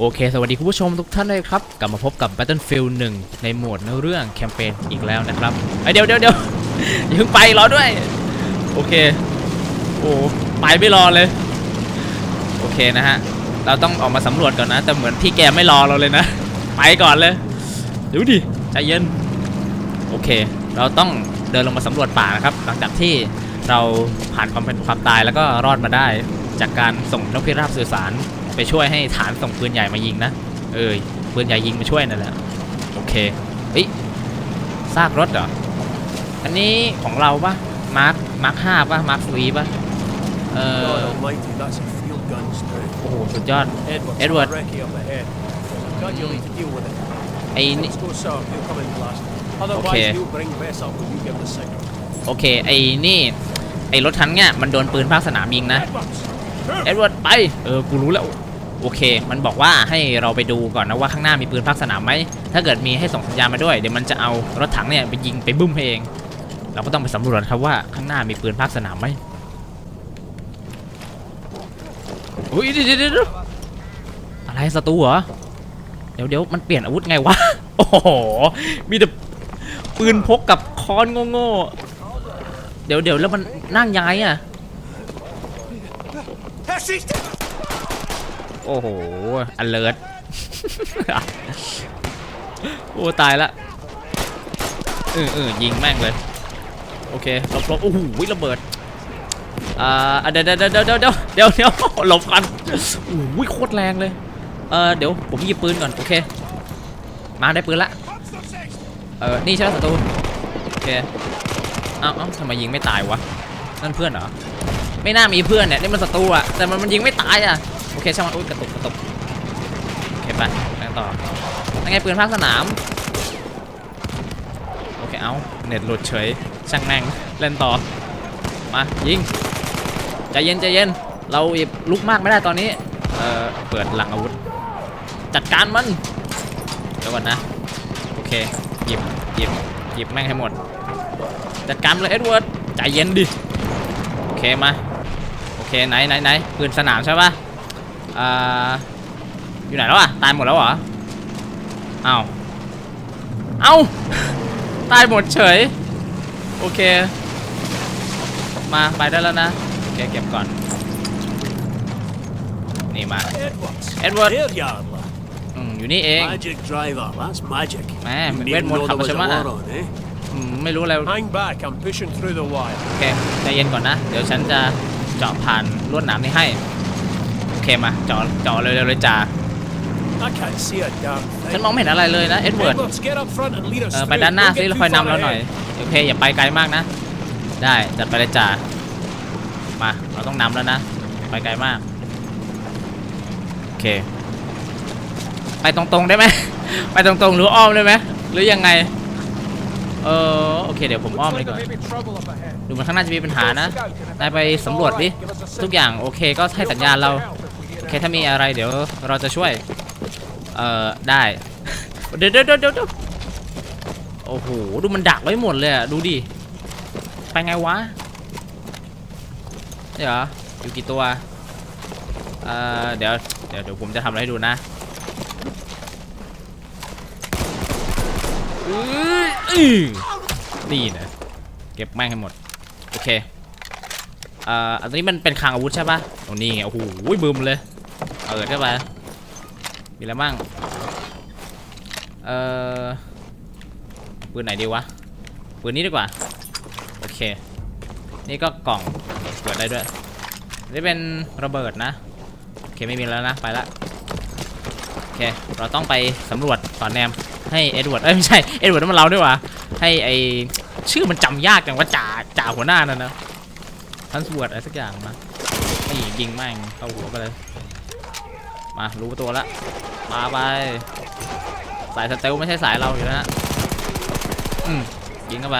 โอเค สวัสดีคุณผู้ชมทุกท่านเลยครับ กลับมาพบกับ Battlefield 1 ในโหมดเนื้อเรื่องแคมเปญอีกแล้วนะครับเอ้ยเดี๋ยวเดี๋ยวเดี๋ยวอย่าเพิ่งไปรอด้วย โอเค โอ้ไปไม่รอเลย โอเคนะฮะ เราต้องออกมาสำรวจก่อนนะ แต่เหมือนพี่แกไม่รอเราเลยนะ ไปก่อนเลยเดี๋ยวดิใจเย็น โอเค เราต้องเดินลงมาสำรวจป่านะครับ หลังจากที่เราผ่านความเป็นความตายแล้วก็รอดมาได้ จากการส่งนกพิราบสื่อสาร ไปช่วยให้ฐานส่งปืนใหญ่มายิงนะ เอ้ยปืนใหญ่ยิงมาช่วยนั่นแหละ โอเคเฮ้ยซากรถเหรอ อันนี้ของเราปะมาร์ค มาร์คห้าปะมาร์ควีปะเออ God almighty, that's a field gun straight. โอ้โห สุดยอด Edward, Edward. recce up ahead. God, you'll need to deal with it. ไอ้นี่ Let's go, sir. You'll come in last. Otherwise, Okay. you'll bring Bess up when you give the signal. โอเค ไอ้นี่ ไอ้รถทันเนี่ยมันโดนปืนภาคสนามยิงนะ Edwards! เอ็ดเวิร์ดไป เออ กูรู้แล้ว โอเค มันบอกว่าให้เราไปดูก่อนนะว่าข้างหน้ามีปืนภาคสนามไหม ถ้าเกิดมีให้ส่งสัญญาณมาด้วย เดี๋ยวมันจะเอารถถังเนี่ยไปยิงไปบึ้มเอง เราก็ต้องไปสำรวจครับว่าข้างหน้ามีปืนภาคสนามไหมอุ้ยเดี๋ยวเดี๋ยวเดี๋ยวอะไรศัตรูเหรอ เดี๋ยวเดี๋ยวมันเปลี่ยนอาวุธไงวะ โอ้โห มีแต่ปืนพกกับค้อนโง่ๆ เดี๋ยวเดี๋ยวแล้วมันนั่งยังไงอะ โอ้โห อันเลิศโอ้ตายละเออเออยิงแม่งเลย โอเคหลบหลบโอ้โหระเบิดอ่าเดี๋ยวเดี๋ยวเดี๋ยวเดี๋ยวเดี๋ยวเดี๋ยวเดี๋ยวหลบกันโอ้โหโคตรแรงเลยเออเดี๋ยวผมหยิบปืนก่อน โอเค มาได้ปืนละเออนี่ใช่ไหมศัตรูโอเคเอ้าเอ้าทำไมยิงไม่ตายวะนั่นเพื่อนเหรอไม่น่ามีเพื่อนเนี่ยนี่มันศัตรูอะแต่มันมันยิงไม่ตายอะ อเคช่างมันอุ้ยกระตุกกระตุกโอเคไปไปกันต่อยังไงปืนภาคสนาม โอเคเอาเน็ตหลุดเฉยช่างแม่งเล่นต่อ มายิงใจเย็นใจเย็น เราอย่าลุกมากไม่ได้ตอนนี้ เออเปิดหลังอาวุธ จัดการมันเดี๋ยวก่อนนะ โอเคหยิบหยิบหยิบแม่งให้หมด จัดการเลยเอ็ดเวิร์ดใจเย็นดิ โอเคมา โอเคไหนไหนไหนปืนสนามใช่ปะ อ่าอยู่ไหนแล้วอะตายหมดแล้วเหรออ้าวเอ้าตายหมดเฉย โอเค มาไปได้แล้วนะโอเคเก็บก่อน นี่มา Edwards! Edward There you are, lad. อืมอยู่นี่เอง Magic driver, that's magic. Man, You wait didn't more know there was a Kamashima. war on, eh? อืมไม่รู้อะไร Hang back, I'm pushing through the wire. โอเคใจเย็นก่อนนะ เดี๋ยวฉันจะเจาะผ่านลวดหนามนี้ให้โอ เคมาเจาะเจาะเร็วๆเลยจ้า I can't see a damn ฉัน thing. มองไม่เห็นอะไรเลยนะเอ็ดเวิร์ด Edwards, get up front and lead us เออ through. ไปด้านหน้า Don't ซิ get แล้ว too คอยนำ far เราหน่อย ahead. โอเค อย่าไปไกลมากนะ ได้ จัดไปเลยจ้ามา เราต้องนำแล้วนะอย่าไปไกลมาก โอเค ไปตรงๆได้ไหม ไปตรงๆ หรืออ้อมได้ไหม หรือยังไง เออ โอเค เดี๋ยวผมอ้อมเลยก่อนดูมันข้างหน้าจะมีปัญหานะ นายไปสำรวจดิ ทุกอย่างโอเคก็ให้สัญญาณเราโอ เคถ้ามีอะไรเดี๋ยวเราจะช่วย เอ่อ ได้เดี๋ยวเดี๋ยวเดี๋ยวเดี๋ยวโอ้โห ดูมันดักไว้หมดเลยอะดูดิ ไปไงวะ เดี๋ยวอยู่กี่ตัว เอ่อ เดี๋ยว เดี๋ยวเดี๋ยวผมจะทำอะไรให้ดูนะนี่นะ เก็บแม่งให้หมด โอเค อ่ออันนี้มันเป็นคลังอาวุธใช่ปะตรงนี้ไง โอ้โหบึมเลย เปิดเข้าไปมีอะไรมั่งเอ่อปืนไหนดีวะปืนนี้ดีกว่าโอเค นี่ก็กล่องเปิดได้ด้วยนี่เป็นระเบิดนะโอเคไม่มีแล้วนะไปละโอเคเราต้องไปสำรวจก่อนแนมให้เอ็ดเวิร์ดเอ้ยไม่ใช่เอ็ดเวิร์ดมันเราด้วยวะให้ไอชื่อมันจำยากจังว่าจ่าจ่าหัวหน้านั่นนะทันสวดอะไรสักอย่างมานี่ยิงแม่งเข้าหัวไปเลย มารู้ตัวละมาไป สายสเตลไม่ใช่สายเราอยู่แล้วนะอืมยิงเข้าไป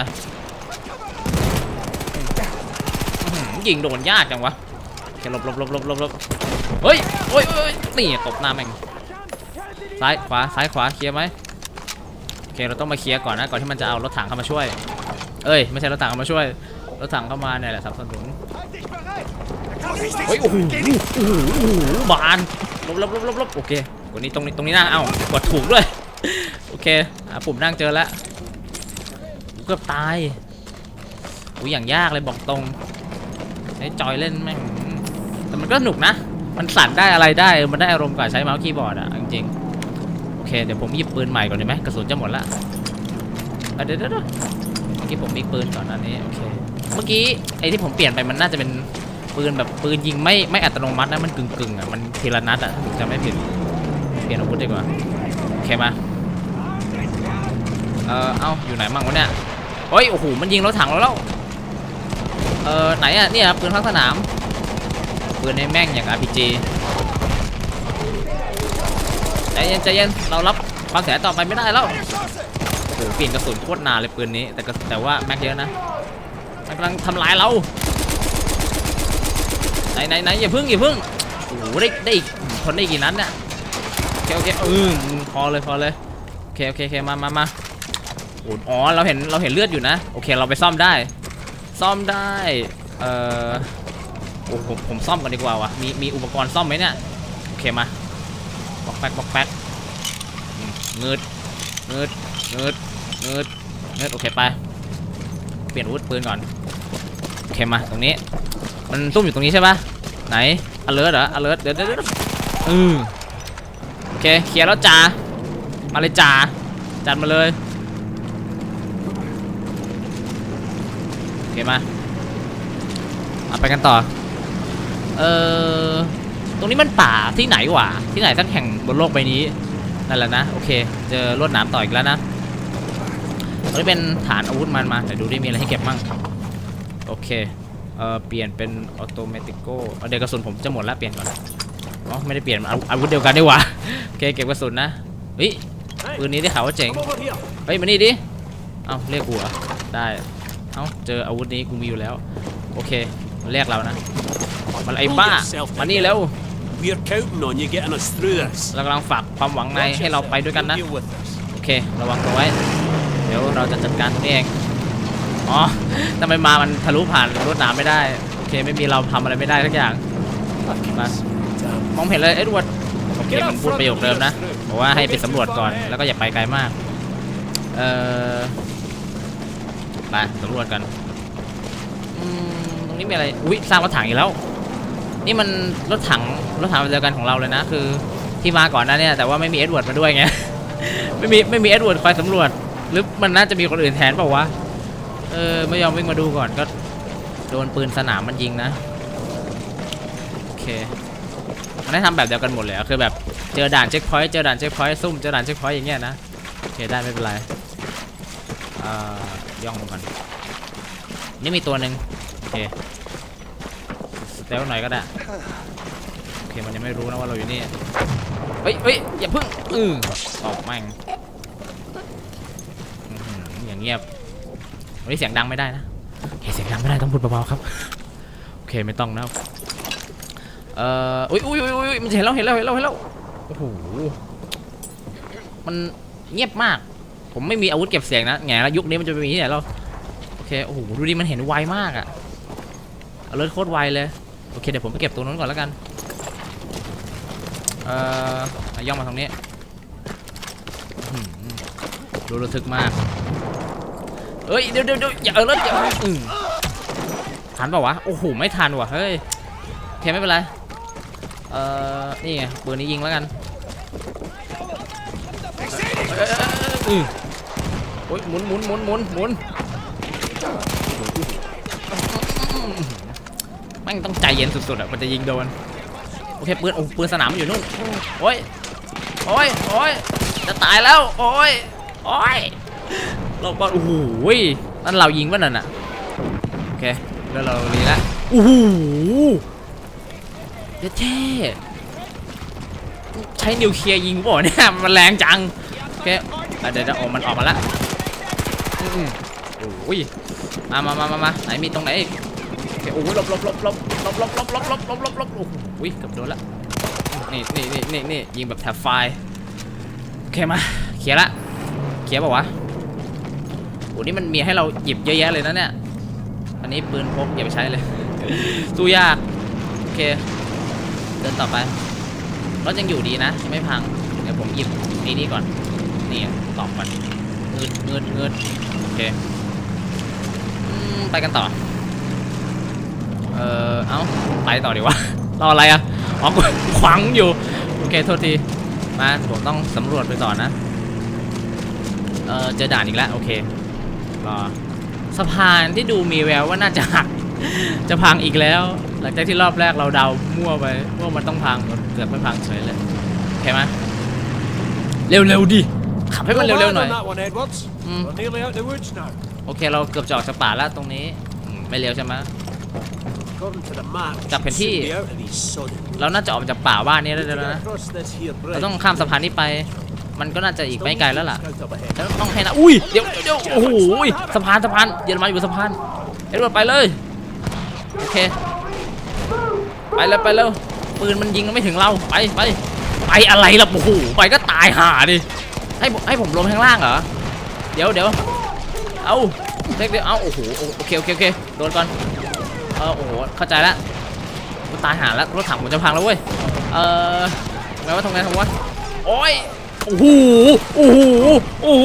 ยิงโดนยากจังวะโอเคหลบหลบหลบหลบหลบลบเฮ้ยโอ้ยโอ้ยนี่ตบหน้าแม่งซ้ายขวาซ้ายขวาเคลียร์ไหมโอเคเราต้องมาเคลียร์ก่อนนะก่อนที่มันจะเอารถถังเข้ามาช่วย เอ้ยไม่ใช่รถถังเข้ามาช่วยรถถังเข้ามาเนี่ยแหละสนับสนุน เฮ้ยโอ้โหโอ้โหโอ้โหบานลบลบลบลบลบโอเคกดนี้ตรงนี้ตรงนี้นั่งเอ้ากดถูกด้วยโอเคหาปุ่มนั่งเจอแล้วกูเกือบตายกูอย่างยากเลยบอกตรงใช้จอยเล่นแม่งแต่มันก็สนุกนะ มันสั่นได้อะไรได้มันได้อารมณ์กว่าใช้เมาส์คีย์บอร์ดอะจริงๆโอเคเดี๋ยวผมหยิบปืนใหม่ก่อนได้ไหมกระสุนจะหมดละเดี๋ยวเดี๋ยวเมื่อกี้ผมมีปืนก่อนอันนี้โอเคเมื่อกี้ไอ้ที่ผมเปลี่ยนไปมันน่าจะเป็น ปืนแบบปืนยิงไม่ไม่อัตโนมัตินะมันกึ่งกึ่งๆอะมันทีละนัดอะถ้าผมจำไม่ผิดเปลี่ยนอาวุธดีกว่าโอเคมาเออเอาอยู่ไหนมั่งวะเนี่ยเฮ้ยโอ้โหมันยิงรถถังเราแล้วเออไหนอะเนี่ยปืนพักสนามปืนในแม่งอย่าง RPG ใจเย็นใจเย็นเรารับความเสียต่อไปไม่ได้แล้วโอ้โหเปลี่ยนกระสุนโคตรนานเลยปืนนี้แต่ก็แต่ว่าแม็กเยอะนะมันกำลังทำลายเรา นไหนไหนอย่าพึ่งอย่าพึ่งโอ้โหได้ได้อีกทนได้กี่นัดเนี่ยโอเคโอเคอืมพอเลยพอเลยโอเคโอเคโอเคมามามาโอ้อ๋อเราเห็นเราเห็นเลือดอยู่นะโอเคเราไปซ่อมได้ ซ่อมได้เอ่อโอ้ผมผมซ่อมกันดีกว่าวะมีมีอุปกรณ์ซ่อมไหมเนี่ยโอเคมาบอกแป๊กบอกแป๊กเงืดเงืดเงืดเงืดเงืดโอเคไปเปลี่ยนอาวุธปืนก่อนโอเคมาตรงนี้ มันซุ่มอยู่ตรงนี้ใช่ปะ ไหน alert เหรอ alert เดี๋ยวเดี๋ยวเดี๋ยวอืโอเคเคลียร์แล้วจ่ามาเลยจ่าจัดมาเลยโอเคมาเอาไปกันต่อเออตรงนี้มันป่าที่ไหนวะที่ไหนสักแห่งบนโลกใบนี้นั่นแหละนะโอเคเจอลวดหนามต่ออีกแล้วนะตรงนี้เป็นฐานอาวุธมันมาแต่ดูดิมีอะไรให้เก็บมั่งโอเค เออเปลี่ยนเป็นออโตเมติโกเดี๋ยวกระสุนผมจะหมดแล้วเปลี่ยนก่อนอ๋อไม่ได้เปลี่ยนอาอาวุธเดียวกันดีกว่าโอเคเก็บกระสุนนะเฮ้ย Hey, ปืนนี้ได้ข่าวว่าเจ๋ง come over here. เฮ้ยมานี่ดิเอ้าเรียกกูเหรอได้เอ้าเจออาวุธนี้กูมีอยู่แล้วโอเคมันเรียกเรานะมันไอ้บ้ามานี่แล้ว We're counting on you getting us through this. เรากำลังฝากความหวังในให้เราไปด้วยกันนะ Deal with this. โอเคระวังตัวไว้ เดี๋ยวเราจะจัดการตรงนี้เอง อ๋อทำไมมามันทะลุผ่านรถน้ำไม่ได้ โอเคไม่มีเราทำอะไรไม่ได้สักอย่างมา Damn. มองเห็นเลยเอ็ดเวิร์ดโอเคมันพูดประโยคเดิมนะบอกว่าให้ไปสำรวจก่อนแล้วก็อย่าไปไกลมาก เอ่อไปสำรวจกันอืมตรงนี้มีอะไร อุ้ยสร้างรถถังอีกแล้ว นี่มันรถถังรถถังเดียวกันของเราเลยนะ คือที่มาก่อนหน้าเนี่ยแต่ว่าไม่มีเอ็ดเวิร์ดมาด้วยไง ไม่มีไม่มีเอ็ดเวิร์ดคอยสำรวจ หรือมันน่าจะมีคนอื่นแทนเปล่าวะ เออ ไม่ยอมวิ่งมาดูก่อนก็ โดนปืนสนามมันยิงนะ โอเค มันได้ทำแบบเดียวกันหมดเลยอะคือแบบเจอด่านเช็คพอยต์เจอด่านเช็คพอยต์ซุ่มเจอด่านเช็คพอยต์อย่างเงี้ยนะ โอเค ได้ไม่เป็นไรเอ่อย่องลงก่อนนี่มีตัวหนึ่งโอเคสเตลหน่อยก็ได้โอเคมันยังไม่รู้นะว่าเราอยู่นี่เฮ้ยเฮ้ยอย่าเพึ่งอือออกแม่งอื้อหืออย่างเงียบ วันนี้เสียงดังไม่ได้นะโอเคเสียงดังไม่ได้ต้องพูดเบาๆครับ โอเคไม่ต้องนะ เอ่อ อุ้ยอุ้ยอุ้ยอุ้ยมันเห็นแล้วเห็นแล้วเห็นแล้วเห็นแล้ว โอ้โห มันเงียบมาก ผมไม่มีอาวุธเก็บเสียงนะแง่แล้วยุคนี้มันจะไปมีที่ไหนแล้วโอเค โอ้โห ดูดิมันเห็นไวมากอะเอาเลิศโคตรไวเลย โอเคเดี๋ยวผมไปเก็บตัวนู้นก่อนแล้วกัน เอ่อย่องมาทางนี้ดูระทึกมาก เอ้ยเดี๋ยวเดี๋ยวเดี๋ยวอย่าเอาเลิศอย่าอืมทันเปล่าวะ โอ้โห ไม่ทันว่ะ เฮ้ยโอเคไม่เป็นไร เอ่อ นี่ไงปืนนี้ยิงแล้วกันอือโอ้ยหมุนหมุนหมุนหมุนหมุนม่งต้องใจเย็นสุดๆอะ มันจะยิงโดน โอเคปืน โอ้ปืนสนามมันอยู่นู่น โอ้ย โอ้ย โอ้ย จะตายแล้ว โอ้ย โอ้ย หลบอนโอ้โหนั่นเรายิงป่ะนั่นอะโอเคแล้วเราลีละโอ้โหเท่เท่ใช้นิวเคลียร์ยิงบ่เนี่ยมันแรงจังโอเคเดี๋ยวเดี๋ยวโอ้มันออกมาละโอ้ยมามามามามาไหนมีตรงไหนอีกโอเคโอ้ยหลบหลบหลบหลบหลบหลบหลบหลบหลบหลบหลบหลบโอ้โหเกือบโดนละนี่นี่นี่นี่ยิงแบบแถบไฟโอเคมาเคลียร์ละเคลียร์ป่าวะ อ้นี่มันมีให้เราหยิบเยอะแยะเลยนะเนี่ย อันนี้ปืนพกอย่าไปใช้เลย สู้ยาก โอเค เดินต่อไป รถยังอยู่ดีนะยังไม่พัง เดี๋ยวผมหยิบไอ้นี่ก่อน นี่ตอบมันเงินเงินเงินโอเคไปกันต่อ เออเอ้า ไปต่อดีวะรออะไรอะอ๋อขวางอยู่ โอเค โทษที มา ผมต้องสำรวจไปต่อนะ เออเจอด่านอีกแล้ว โอเค สะพานที่ดูมีแววว่าน่าจะหัก จะพังอีกแล้ว หลังจากที่รอบแรกเราเดามั่วไปว่ามันต้องพังเกือบไม่พังเฉยเลยโอเคไหมเร็วๆดิขับให้มัน Not เร็ว bad ๆหน่อย on that one, Edwards. Mm. We're nearly out the woods now. โอเคเราเกือบจะออกจากป่าแล้วตรงนี้อืมไม่เร็วใช่ไหม According to the map, we Gặp should hình soon thi- be out of these sodden เราน่าจะออกจากป่าบ้านนี้ได้ To แล้ว get นะ across this here เรา bridge. ต้องข้ามสะพานนี้ไป มันก็น่าจะอีก Still ไม่ need ไกล to แล้วล่ะ scout up ahead. แล้วต้องให้นะอุ้ยเดี๋ยวเดี๋ยวโอ้โหสะพานสะพานเยอรมันอยู่สะพานเอ็ดเวิร์ดไปเลยโอเคไปเลยไปเลยปืนมันยิงไม่ถึงเราไปไปไปอะไรล่ะโอ้โหไปก็ตายห่าดิให้ผมให้ผมลงข้างล่างเหรอเดี๋ยวเดี๋ยวเอาเด็กเดี๋ยวเอาโอ้โหโอเคโอเคโอเคโดนก่อนเออโอ้โหเข้าใจแล้วกูตายห่าแล้วรถถังผมจะพังแล้วเว้ยเออทำไงวะทำไงทำวะโอ้ย โอ้โหโอ้โหโอ้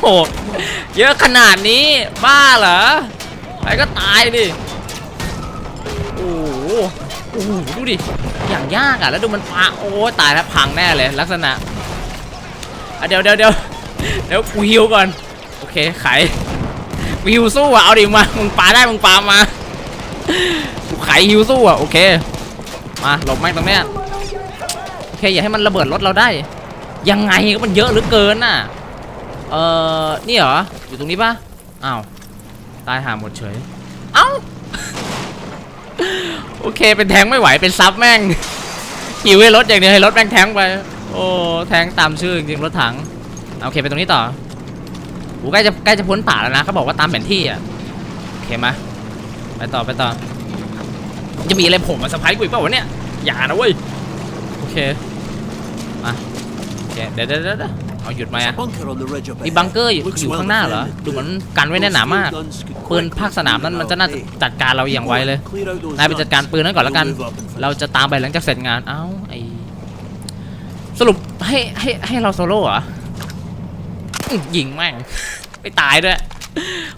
โหเยอะขนาดนี้บ้าเหรอไปก็ตายดิโอ้โหโอ้โหดูดิอย่างยากอะแล้วดูมันปาโอ้ตายแล้วพังแน่เลยลักษณะอะเดี๋ยวเดี๋ยวเดี๋ยวเดี๋ยวกูฮิวก่อนโอเคไขฮิวสู้อะเอาดิมามึงปาได้มึงปามากูไขฮิวสู้อะโอเคมาหลบแม่งตรงเนี้ยโอเคอย่าให้มันระเบิดรถเราได้ ยังไงก็มันเยอะเหลือเกินน่ะ เออนี่เหรอ อยู่ตรงนี้ปะอ้าว ตายหาหมดเฉย เอ้า โอเค เป็นแทงไม่ไหว เป็นซับแม่ง หิวให้รถอย่างเดียวให้รถแม่งแทงไป โอ้ แทงตามชื่อจริงๆรถถังเอาโอเค ไปตรงนี้ต่อโอ้ใกล้จะใกล้จะพ้นป่าแล้วนะเขาบอกว่าตามแผนที่อะ โอเคมาไปต่อไปต่อ จะมีอะไรผมมาสะพายกูอีกเปล่าวะเนี่ย อย่านะเว้ย โอเค เคเดี๋ยวเดี๋ยวเดี๋ยวเอาหยุดมา There's อะ a bunker on the ridge up มี ahead. บังเกอร์อยู่ Looks อยู่ well ข้างหน้าเหรอ defended. ดูเหมือนกันไว้แน่นหนามาก Those guns could ปืน quickly ภาคสนามนั้นมันจะน่าจะจัดการเราอย่างไวเลย Clear out those นายไปจัดการ guns. ปืนนั้นก่อนแล้วกัน We'll move up and finish. เราจะตามไปหลังจากเสร็จงาน เอ้าไอสรุปให้ให้ให้เราโซโล่เหรออื้อยิงแม่งไม่ตายด้วย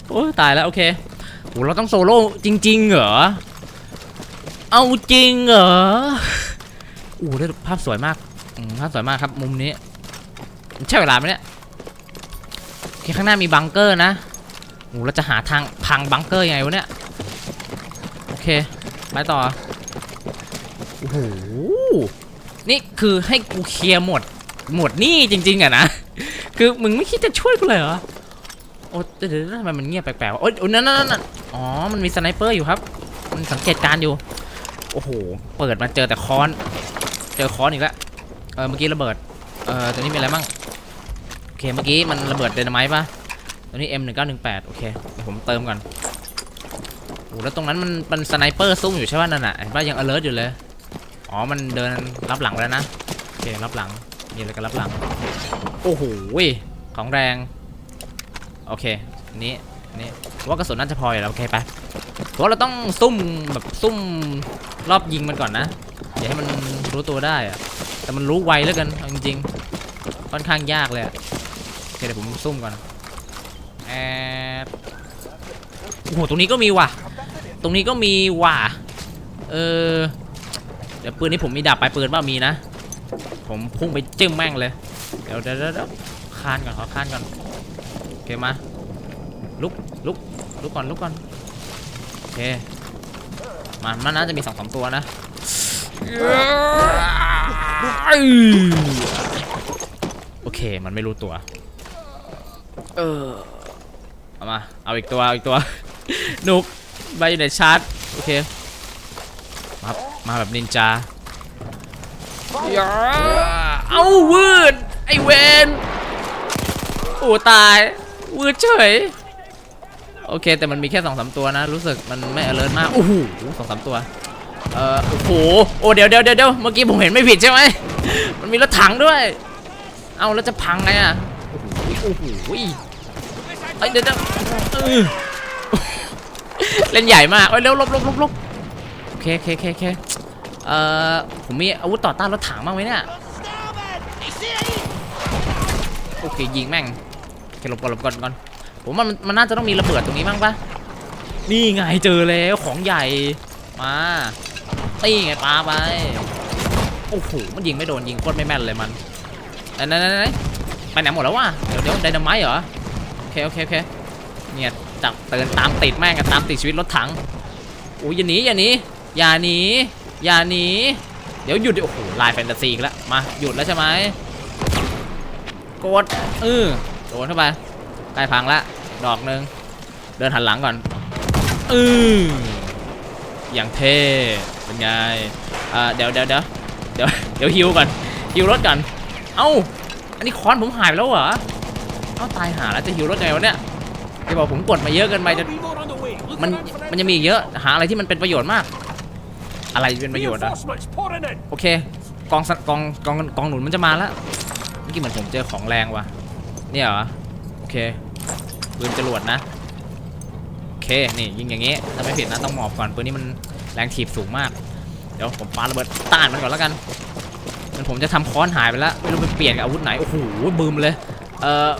โอ้ยตายแล้วโอเคโหเราต้องโซโล่จริง ๆ เหรอ เอาจริงเหรออู้ได้ภาพสวยมากอืม ภาพสวยมากครับมุมนี้ ใช่เวลาไหมเนี่ยโอเคข้างหน้ามีบังเกอร์นะโอ้เราจะหาทางพังบังเกอร์ยังไงวะเนี่ยโอเคไปต่อโอ้โหนี่คือให้กูเคลียร์หมดหมดนี่จริง ๆอะนะคือมึงไม่คิดจะช่วยกูเลยเหรอโอ้เดี๋ยวเดี๋ยวทำไมมันเงียบแปลกๆวะโอ้ยนั่นนั่นนั่นอ๋อมันมีสไนเปอร์อยู่ครับ มันสังเกตการอยู่โอ้โหเปิดมาเจอแต่ค้อน เจอค้อนอีกแล้ว เออเมื่อกี้ระเบิด เออตัวนี้มีอะไรบ้างโอเคเมื่อกี้มันระเบิดเดนไมต์ปะตัวนี้ M1918 โอเคเดี๋ยวผมเติมก่อนโอ้แล้วตรงนั้นมันมันสไนเปอร์ซุ่มอยู่ใช่ป่ะนั่นน่ะเห็นป่ะยัง alert อยู่เลยอ๋อมันเดินรับหลังไปแล้วนะโอเครับหลังมีอะไรกันรับหลังโอ้โหของแรงโอเคนี้นี้ว่ากระสุนน่าจะพออยู่แล้วโอเคไปเพราะเราต้องซุ่มแบบซุ่มรอบยิงมันก่อนนะอย่าให้มันรู้ตัวได้อะ แต่มันรู้ไวเหลือเกินจริงๆค่อนข้างยากเลยโอเคเดี๋ยวผมซุ่มก่อนแอดโอ้โหตรงนี้ก็มีว่ะ ตรงนี้ก็มีว่ะ เออ เดี๋ยวปืนนี้ผมมีดาบปลายปืนว่ามีนะ ผมพุ่งไปจึ้งแม่งเลย เดี๋ยวเดี๋ยวเดี๋ยวคานก่อนขอคานก่อน โอเคมา ลุกลุกลุกก่อนลุกก่อน โอเคมามันน่าจะมีสองสามตัวนะ โอเค มันไม่รู้ตัว เออ เอามา เอาอีกตัว เอาอีกตัว นุกไปอยู่ในชาร์จ โอเค มา มาแบบนินจาอย่าเอาวืด ไอเวนโอ้ตาย วืดเฉย โอเค แต่มันมีแค่สองสามตัวนะ รู้สึกมันไม่ alert มาก โอ้โหสองสามตัว เอ่อโอ้โหโอ้เดี๋ยวเดี๋ยวเดี๋ยวเมื่อกี้ผมเห็นไม่ผิดใช่ไหมมันมีรถถังด้วย เอาแล้วจะพังไงอะโอ้โหโอ้โหเอ้ยเดี๋ยวเดี๋ยวเล่นใหญ่มากเอ้ยเร็วลบลบลบลบโอเคโอเคโอเคโอเคเอ่อผมมีอาวุธต่อต้านรถถังบ้างไหมเนี่ยโอเคยิงแม่งโอเคหลบก่อนหลบก่อนก่อนผมว่ามันมันน่าจะต้องมีระเบิดตรงนี้บ้างปะนี่ไงเจอแล้วของใหญ่มา ตีไงปาไป โอ้โห มันยิงไม่โดนยิงโคตรไม่แม่นเลยมันไหนไหนไหนไหนไปไหนหมดแล้ววะ เดี๋ยวเดี๋ยวไดนาไมต์เหรอ โอเคโอเคโอเคเนี่ยจับเตือนตามติดแม่งอะตามติดชีวิตรถถังโอ้ยอย่าหนีอย่าหนีอย่าหนีอย่าหนีเดี๋ยวหยุดดิโอ้โหลายแฟนตาซีอีกแล้วมาหยุดแล้วใช่ไหมกดเออโดนเข้าไปใกล้พังละดอกหนึ่งเดินหันหลังก่อนเอออย่างเท่ เป็นไงอ่าเดี๋ยวเดี๋ยวเดี๋ยวเดี๋ยวเดี๋ยวฮิวก่อนฮิวรถก่อนเอ้าอันนี้ค้อนผมหายไปแล้วเหรอเอ้าตายหาแล้วจะฮิวรถไงวะเนี่ยที่บอกผมกดมาเยอะเกินไปจะมันมันจะมีอีกเยอะหาอะไรที่มันเป็นประโยชน์มาก อะไรเป็นประโยชน์อะโอเคกองสกองกองกองหนุนมันจะมาแล้วเมื่อกี้เหมือนผมเจอของแรงว่ะเนี่ยเหรอโอเคปืนจรวดนะโอเคนี่ยิงอย่างงี้ถ้าไม่ผิดนะต้องหมอบก่อนปืนนี้มัน แรงถีบสูงมาก เดี๋ยวผมปาระเบิดต้านมันก่อนแล้วกันมันผมจะทำค้อนหายไปแล้วไม่รู้ไปเปลี่ยนกับอาวุธไหนโอ้โหบึมเลย เอ่อ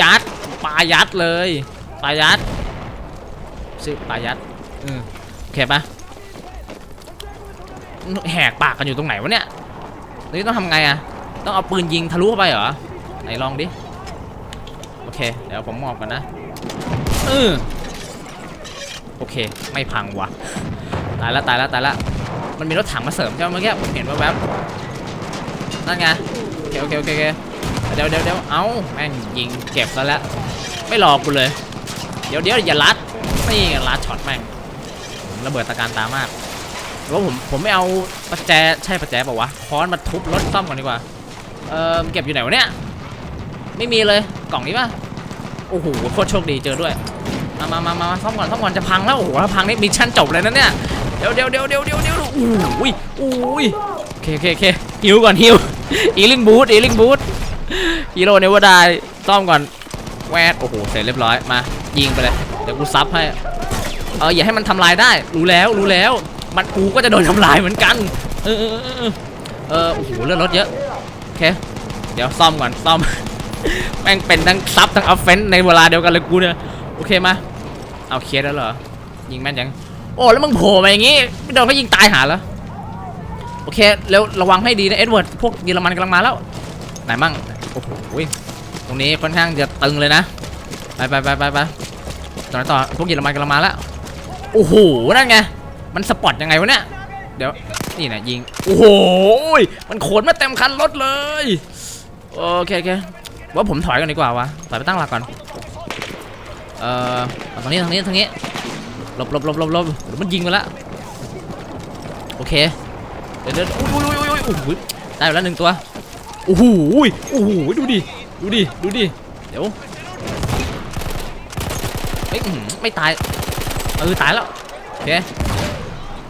ยัดปายัดเลยปายัดชื่อปายัดอืมโอเคปะแหกปากกันอยู่ตรงไหนวะเนี่ยนี่ต้องทำไงอะต้องเอาปืนยิงทะลุเข้าไปเหรอไหนลองดิโอเค เดี๋ยวผมมอบกันนะเออโอเค ไม่พังว่ะ ตายแล้วตายแล้วตายแล้วมันมีรถถังมาเสริมใช่ไหมเมื่อกี้ผมเห็นแวบๆนั่นไงโอเคโอเคโอเคเคเดี๋ยวเดี๋ยวเดี๋ยวเอ้าแม่งยิงเก็บซะแล้วไม่รอกูเลย เดี๋ยวเดี๋ยวอย่าลัดนี่ลัดช็อตแม่งผมระเบิดตะการตามากหรือว่าผมผมไม่เอาประแจใช่ประแจเปล่าวะค้อนมาทุบรถซ่อมก่อนดีกว่าเออเก็บอยู่ไหนวะเนี่ยไม่มีเลยกล่องนี้ป่ะโอ้โหโคตรโชคดีเจอด้วย มามามามาซ่อมก่อนซ่อมก่อนจะพังแล้วโอ้โหพังนี่มิชชั่นจบเลยนะเนี่ยเดี๋ยวเดี๋ยวเดี๋ยวเดี๋ยวเดี๋ยวเดี๋ยวอู้ยอู้ยโอเคโอเคโอเคฮิวก่อนฮิวอีลิงบูทอีลิงบูทฮีโร่เนวดาซ่อมก่อนแวดโอ้โหเสร็จเรียบร้อยมายิงไปเลยเดี๋ยวกูซับให้เอออย่าให้มันทำลายได้รู้แล้วรู้แล้ว มันกูก็จะโดนทำลายเหมือนกันเออเออโอ้โหเลือดรถเยอะโอเคเดี๋ยวซ่อมก่อนซ่อมแม่งเป็นทั้งซับทั้งออฟเฟนในเวลาเดียวกันเลยกูเนี่ยโอเคมา เอาเคลียร์แล้วเหรอ ยิงแม่นยัง โอ้แล้วมึงโผล่มาอย่างงี้ไม่โดนเขายิงตายหาแล้วโอเคแล้วระวังให้ดีนะเอ็ดเวิร์ดพวกเยอรมันกำลังมาแล้ว ไหนมั่งโอ้โหตรงนี้ค่อนข้างจะตึงเลยนะ ไปไปไปไปไปต่อต่อพวกเยอรมันกำลังมาแล้วโอ้โหนั่นไงมันสปอตยังไงวะเนี่ยเดี๋ยวนี่นะยิงโอ้โหมันขนมาเต็มคันรถเลยโอเคโอเคว่าผมถอยกันดีกว่าวะถอยไปตั้งหลักก่อน เอ่อเอางนี้ทางนี้ทางนี้หลบหลบหลบหลบหลบมันยิงไปละโอเคเดี๋ยวเดี๋ยวอุ้ยอุ้ยอุ้ยอุ้ยโอ้โหได้ไปแล้วหนึ่งตัวโอ้โหโอ้โหดูดิดูดิดูดิเดี๋ยวเฮ้ยไม่ตายเออตายแล้วโอเค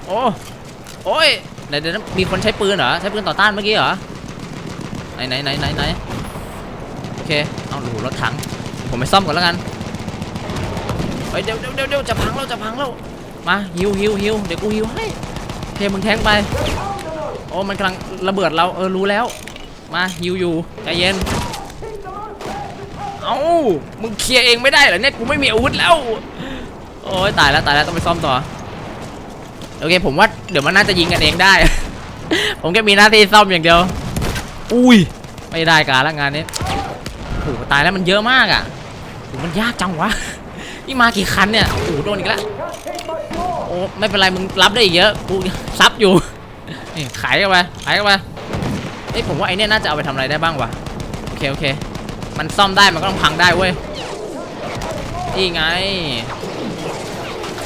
โอ้โอ้ยเดี๋ยวเดี๋ยวมีคนใช้ปืนเหรอใช้ปืนต่อต้านเมื่อกี้เหรอไหนไหนไหนไหนไหนโอเคเอาดูรถถังผมไปซ่อมก่อนแล้วกัน เฮ้ยเดี๋ยวเดี๋ยวเดี๋ยวเดี๋ยวจะพังแล้วจะพังแล้วมาฮิวฮิวฮิวเดี๋ยวกูฮิวให้เคมึงแทงไปโอ้มันกำลังระเบิดเราเออรู้แล้ว มาฮิวอยู่ใจเย็นเอ้ามึงเคลียร์เองไม่ได้เหรอเนี่ยกูไม่มีอาวุธแล้วโอ้ยตายแล้วตายแล้วต้องไปซ่อมต่อโอเคผมว่าเดี๋ยวมันน่าจะยิงกันเองได้ ผมแค่มีหน้าที่ซ่อมอย่างเดียว อุ้ยไม่ได้การละงานนี้โอ้ตายแล้วมันเยอะมากอะมันยากจังวะ นี่มากี่คันเนี่ย โอ้โหโดนอีกแล้วโอ้ไม่เป็นไรมึงรับได้อีกเยอะ กูซับอยู่ นี่ขายกันไป ขายกันไปเอ้ยผมว่าไอเนี้ยน่าจะเอาไปทำอะไรได้บ้างวะ โอเคโอเค มันซ่อมได้มันก็ต้องพังได้เว้ย นี่ไง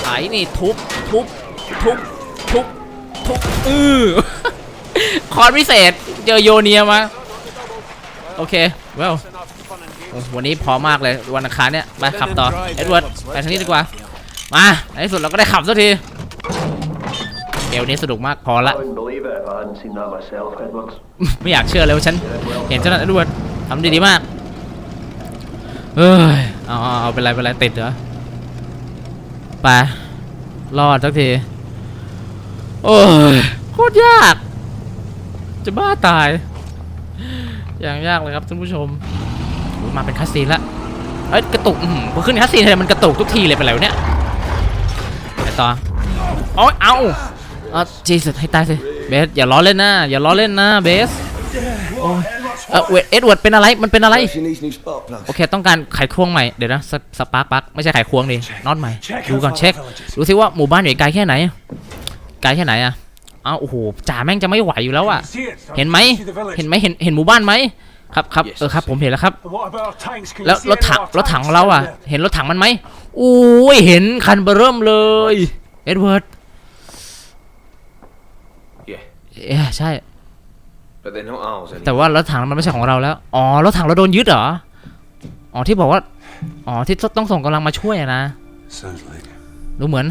ขายนี่ทุบ ทุบ ทุบ ทุบ ทุบ อือคอนพิเศษ เจอโยเนียมา โอเคเวันนี้พร้อมมากเลยวันอังคารเนี่ยไปขับต่อเอ็ดเวิร์ดไปทางนี้ดีกว่ามาในที่สุดเราก็ได้ขับสักทีเกมนี้สนุกมากพอละ ไม่อยากเชื่อเลยว่าฉัน เห็นเจ้าหน้าที่ด้วยทำดีดีมาก เอ้ยเอาเอาเอาเป็นไรเป็นไรติดเหรอไปรอดสักที โอ้ยโคตรยาก จะบ้าตาย อย่างยากเลยครับท่านผู้ชม มาเป็นคัสซีนละเอ้ยกระตุกอืมพอขึ้นคัสซีนทีไรมันกระตุกทุกทีเลยเป็นไรวะเนี่ยไปต่อโอ้ยเอาเอะจีสุดให้ตายสิเบสอย่าล้อเล่นนะอย่าล้อเล่นนะเบสโอ้ยเออเวทเอ็ดเวิร์ดเป็นอะไรมันเป็นอะไรโอเคต้องการไขควงใหม่เดี๋ยวนะสปาร์กปักไม่ใช่ไขควงดิน็อตใหม่ดูก่อนเช็คดูซิว่าหมู่บ้านอยู่ไกลแค่ไหนไกลแค่ไหนอะอ้าโอ้โหจ่าแม่งจะไม่ไหวอยู่แล้วอะเห็นไหมเห็นไหมเห็นเห็นหมู่บ้านไหม ครับครับ Yes, เออครับผมเห็นแล้วครับ And what about our tanks? Can you แล้ว see รถ any ถัง of our รถถัง tanks ของเราอะ down there? เห็นรถถังมันไหมอุ้ยเห็นคันเบอร์เริ่มเลยเอ็ดเวิร์ด Yeah, เอ๊ะใช่ but they're not ours แต่ anymore. ว่ารถถังมันไม่ใช่ของเราแล้ว อ๋อรถถังเราโดนยึดเหรอ อ๋อที่บอกว่า อ๋อที่ต้องส่งกำลังมาช่วยอะนะ Sounds like ดูเหมือน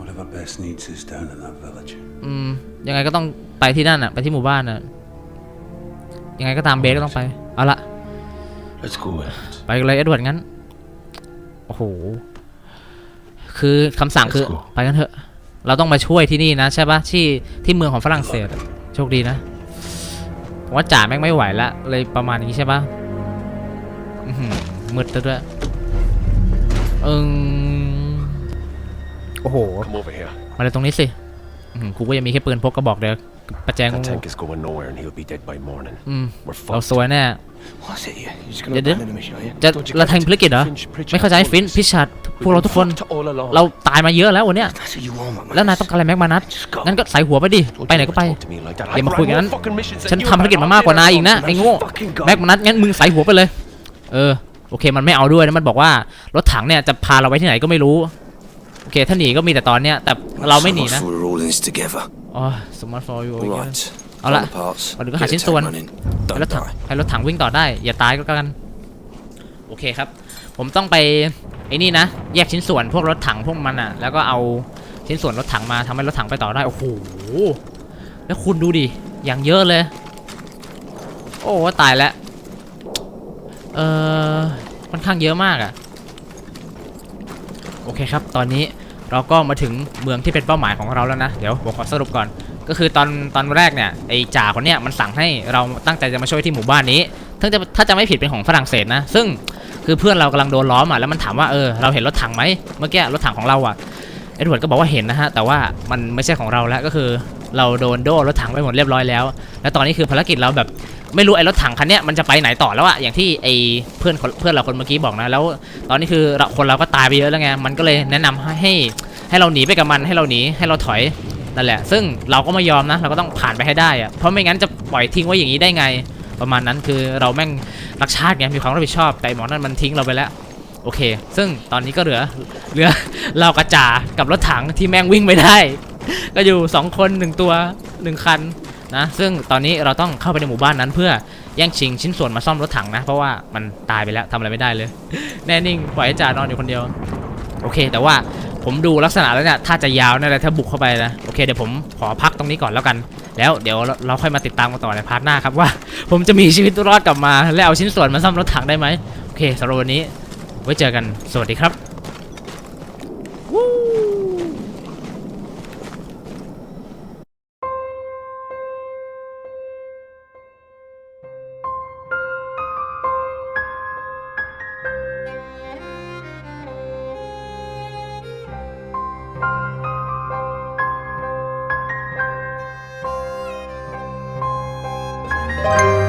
one of our best needs is down in that village. อืมยังไงก็ต้องไปที่นั่นอะไปที่หมู่บ้านอะ ยังไงก็ตามเบสก็ต้องไป เอาละ Let's go in. ไปกันเลยเอ็ดเวิร์ดงั้น โอ้โห คือคำสั่งคือ Let's go ไปกันเถอะ เราต้องมาช่วยที่นี่นะใช่ปะที่ที่เมืองของฝรั่งเศสอะโชคดีนะผมว่าจ่าแม่งไม่ไหวละเลยประมาณนี้ใช่ปะอื้อหือมืดซะด้วยอืมโอ้โห Come over here. มาเลยตรงนี้สิอื้อหือกูก็ยังมีแค่ปืนพกกระบอกเดียว ประแจง That งู tank is going nowhere and he'll be dead by morning. อืม We're เรา fucked. ซวยแน่ What's it, you? You're just Yeah, gonna dude. abandon the mission, are you? จะ Don't you เรา get it? ทำภารกิจเหรอ Finch, Pritchard ไม่เข้าใจ told ฟิน us. พิชาร์ดพวกเราทุกคน Fucked all along. เราตายมาเยอะแล้ววันเนี้ย That's what you want, man. แล้วนายต้องการอะไรแม็กมานัท Just go. งั้นก็ใส่หัวไปดิ Don't ไปไหน you ก็ ever ไป talk to me like that. อย่า I've มาคุย ran กัน more นั้น fucking missions than ฉัน you ทำภารกิจ have. มามากกว่านายอีกนะไอ้โง่ Fucking go. แม็กมานัทงั้นมึงใส่หัวไปเลย เออ โอเค มันไม่เอาด้วยนะ มันบอกว่ารถถังเนี่ยจะพาเราไปที่ไหนก็ไม่รู้โอ เคถ้าหนีก็มีแต่ตอนเนี้ยแต่เราไม่หนีนะ So we're all in this together. อ๋อสมาร์ทโฟนอยู่ All right. เอา Find ละ the parts. ก่อนอื่นก็ Get หา the ชิ้น tank ส่วน running. ให้รถ Don't ถัง die. ให้รถถังวิ่งต่อได้ อย่าตายก็แล้วกัน โอเคครับ ผมต้องไปไอ้นี่นะ แยกชิ้นส่วนพวกรถถังพวกมันอะ แล้วก็เอาชิ้นส่วนรถถังมาทำให้รถถังไปต่อได้ โอ้โห แล้วคุณดูดิ อย่างเยอะเลย โอ้ตายแล้ว เออค่อนข้างเยอะมากอะโอเคครับ ตอนนี้ เราก็มาถึงเมืองที่เป็นเป้าหมายของเราแล้วนะ เดี๋ยวผมขอสรุปก่อน ก็คือตอนตอนแรกเนี่ยไอ้จ่าคนเนี้ยมันสั่งให้เราตั้งใจจะมาช่วยที่หมู่บ้านนี้ถ้าจะถ้าจะไม่ผิดเป็นของฝรั่งเศสนะ ซึ่งคือเพื่อนเรากำลังโดนล้อมอะแล้วมันถามว่าเออเราเห็นรถถังไหมเมื่อกี้รถถังของเราอะเอ็ดเวิร์ดก็บอกว่าเห็นนะฮะแต่ว่ามันไม่ใช่ของเราแล้วก็คือเราโดนโดนรถถังไปหมดเรียบร้อยแล้ว แล้วตอนนี้คือภารกิจเราแบบ ไม่รู้ไอ้รถถังคันเนี้ยมันจะไปไหนต่อแล้วอะอย่างที่ไอ้เพื่อนเพื่อนเราคนเมื่อกี้บอกนะ แล้ว ตอนนี้คือเราคนเราก็ตายไปเยอะแล้วไงมันก็เลยแนะนำให้ให้ให้เราหนีไปกับมันให้เราหนีให้เราถอยนั่นแหละ ซึ่งเราก็ไม่ยอมนะ เราก็ต้องผ่านไปให้ได้อะเพราะไม่งั้นจะปล่อยทิ้งไว้อย่างนี้ได้ไง ประมาณนั้นคือเราแม่งรักชาติไงมีความรับผิดชอบแต่หมอนั่นมันทิ้งเราไปแล้วโอเค ซึ่งตอนนี้ก็เหลือเหลือเรากระจากับรถถังที่แม่งวิ่งไม่ได้ ก็อยู่สองคนหนึ่งตัวหนึ่งคัน นะซึ่งตอนนี้เราต้องเข้าไปในหมู่บ้านนั้นเพื่อแย่งชิงชิ้นส่วนมาซ่อมรถถังนะ เพราะว่ามันตายไปแล้วทำอะไรไม่ได้เลย แน่นิ่งปล่อยให้จ่านอนอยู่คนเดียว โอเค แต่ว่าผมดูลักษณะแล้วเนี่ยถ้าจะยาวนั่นแหละถ้าบุกเข้าไปนะโอเคเดี๋ยวผมขอพักตรงนี้ก่อนแล้วกัน แล้วเดี๋ยวเราค่อยมาติดตามกันต่อในพาร์ทหน้าครับว่า ผมจะมีชีวิตรอดกลับมา และเอาชิ้นส่วนมาซ่อมรถถังได้ไหมโอเคสำหรับวันนี้ไว้เจอกันสวัสดีครับ Bye.